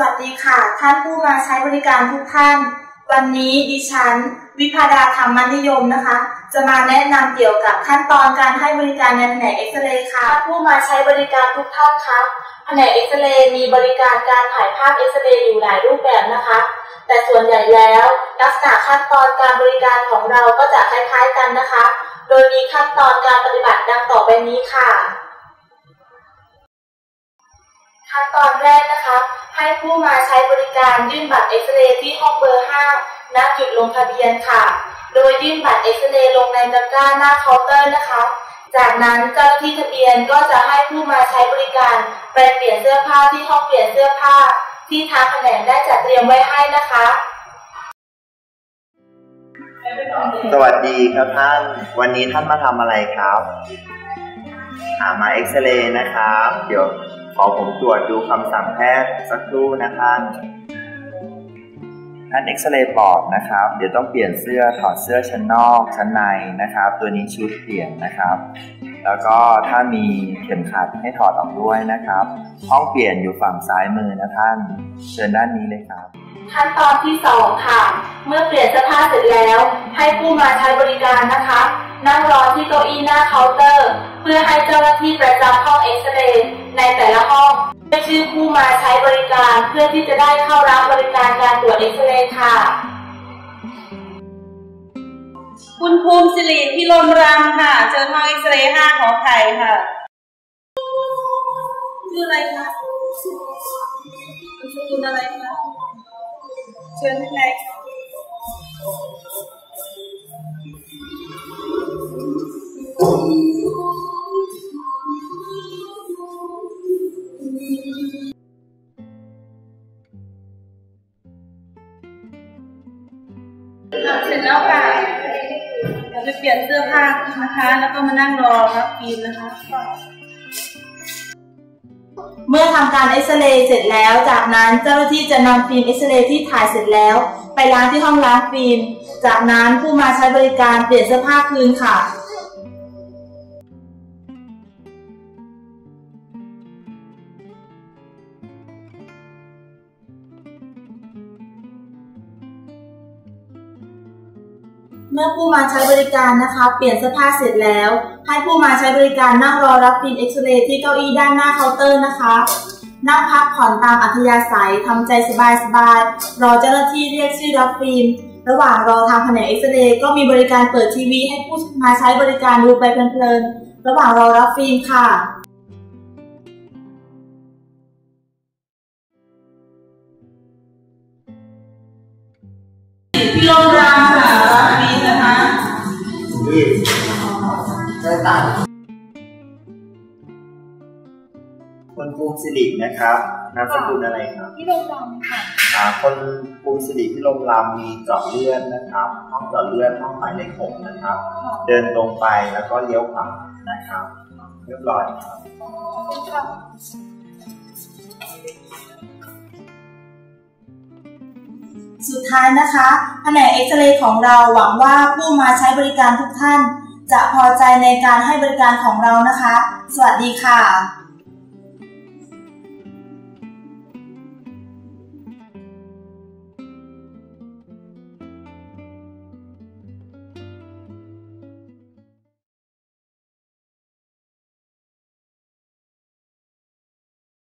วัสดีค่ะ ท่านผู้มาใช้บริการทุกท่าน วันนี้ดิฉัน วิพาดาธรรมนิยมนะคะ จะมาแนะนำเกี่ยวกับขั้นตอนการให้บริการในแผนกเอ็กซเรย์ค่ะ ผู้มาใช้บริการทุกท่านคะแผนกเอ็กซเรย์มีบริการการถ่ายภาพเอ็กซเรย์อยู่หลายรูปแบบนะคะ แต่ส่วนใหญ่แล้วลักษณะขั้นตอนการบริการของเราก็จะคล้ายๆกันนะคะ โดยมีขั้นตอนการปฏิบัติดังต่อไปนี้ค่ะ ขั้นตอนแรกนะคะ ให้ผู้มาใช้บริการยื่นบัตรเอ็กซเรย์ที่ห้องเบอร์ 5 ณ จุดลงทะเบียนค่ะ โดยยื่นบัตรเอ็กซเรย์ลงในตะกร้าหน้าเคาน์เตอร์นะคะ จากนั้นเจ้าหน้าที่ทะเบียนก็จะให้ผู้มาใช้บริการไปเปลี่ยนเสื้อผ้าที่ห้องเปลี่ยนเสื้อผ้า ที่ทางแผนกได้จัดเตรียมไว้ให้นะคะ สวัสดีครับท่าน วันนี้ท่านมาทำอะไรครับ อ่ามาเอ็กซเรย์นะครับ เดี๋ยว ขอผมตรวจดูคำสั่งแพทย์สักครู่นะครับท่านเอ็กซเรย์ปอดนะครับ เดี๋ยวต้องเปลี่ยนเสื้อถอดเสื้อชั้นนอกชั้นในนะครับ ตัวนี้ชุดเปลี่ยนนะครับ แล้วก็ถ้ามีเข็มขัดให้ถอดออกด้วยนะครับ ห้องเปลี่ยนอยู่ฝั่งซ้ายมือนะท่าน เชิญด้านนี้เลยครับ ขั้นตอนที่ 2 ค่ะ เมื่อเปลี่ยนเสื้อผ้าเสร็จแล้ว ให้ผู้มาใช้บริการนะคะ นั่งรอที่เก้าอี้หน้าเคาน์เตอร์ เพื่อให้เจ้าหน้าที่ประจำห้องเอ็กซเรย์ในแต่ละห้องได้ชื่อผู้มาใช้บริการเพื่อที่จะได้เข้ารับบริการการตรวจเอ็กซเรย์ค่ะ คุณภูมิสิริพิรมรำค่ะ เจอห้องเอ็กซเรย์ห้าขอไข่ค่ะชื่ออะไรคะคุณสกุลอะไรคะเชิญข้างในค่ะ แล้วค่ะเราไปเปลี่ยนเสื้อผ้านะคะ แล้วก็มานั่งรอรับฟิล์มนะคะ เมื่อทำการเอ็กซเรย์เสร็จแล้ว จากนั้นเจ้าหน้าที่จะนำฟิล์มเอ็กซเรย์ที่ถ่ายเสร็จแล้ว ไปล้างที่ห้องล้างฟิล์ม จากนั้นผู้มาใช้บริการเปลี่ยนเสื้อผ้าคืนค่ะ เมื่อผู้มาใช้บริการนะคะ เปลี่ยนเสื้อผ้าเสร็จแล้ว ให้ผู้มาใช้บริการนั่งรอรับฟิล์มเอ็กซเรย์ที่เก้าอี้ด้านหน้าเคาน์เตอร์นะคะ นั่งพักผ่อนตามอัธยาศัยทำใจสบายๆรอเจ้าหน้าที่เรียกชื่อรับฟิล์มระหว่างรอทางแผนกเอ็กซเรย์ก็มีบริการเปิดทีวีให้ผู้มาใช้บริการดูไปเพลินๆระหว่างรอรับฟิล์มค่ะ คนภูมิสิรินะครับนามสกุลอะไรครับพี่โรมรำค่ะอ่าคนภูมิสิริพิรมรามมีเจาะเลือดนะครับห้องเจาะเลือดห้องหมายเลขหกนะครับ เดินตรงไปแล้วก็เลี้ยวขวานะครับ เรียบร้อยครับสุดท้ายนะคะแผนกเอ็กซเรย์ของเราหวังว่าผู้มาใช้บริการทุกท่าน จะพอใจในการให้บริการของเรานะคะ สวัสดีค่ะ